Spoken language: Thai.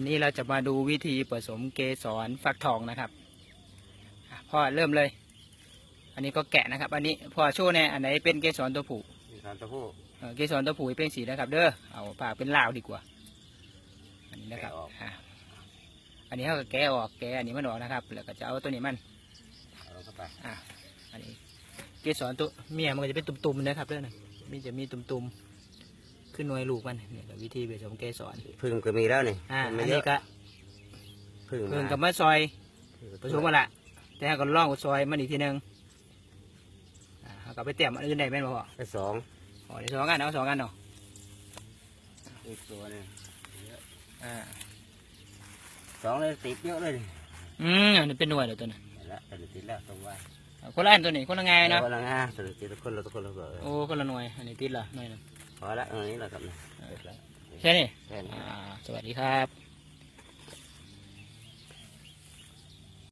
วันนี้เราจะมาดูวิธีผสมเกสรฟักทองนะครับอะพ่อเริ่มเลย อันนี้ก็แกะนะครับ อันนี้พ่อโชว์แน่อันไหนเป็นเกสรตัวผู้มีการตะพูเอ่อเกสรตัวผู้เป็นสีนะครับ เด้อเอาปากเป็นลาวดีกว่า อันนี้นะครับอะอันนี้เขาก็แกะออกแกะอันนี้มันออกนะครับ แล้วก็จะเอาตัวนี้มันเอาเข้าไปอะอันนี้เกสรตัวเมียมันก็จะเป็นตุ่มๆนะครับเด้อนะมีจะมีตุ่มๆ ขึ้นหน่วยลูกมันเนี่ยแหละวิธีผสมเกสรพึ่งก็มีแล้วนี่อ่าไม่อันเยนี้อะก็พึ่งเพิ่งกับมาซอยผสมกันละแต่ก็ล่องซอยมันอีกทีหนึงอ่าเอากลับไปเตรียมอันอื่นได้ไหมนบ่พ่อไปสองอ๋อเดี๋ยวสองอันเอาสองอันเนาะอีกตัวหนึงอ่าสองเลยติดเยอะเลยนี่อืมอันนี้เป็นหน่วยเดี๋ยวตัวนี้เห็นแล้วตัวนี้ติดแล้วตรงไว้เอาคนละอันตัวนี้คนละไงเนาะเอาละงาตัวนี้ติดคนละคนละตัวโอ้คนละหน่วยอันนี้ติดละหน่วยหนึง พอละตรงนี้แหละครับนี่แค่นี้แค่นี้อ่าสวัสดีครับ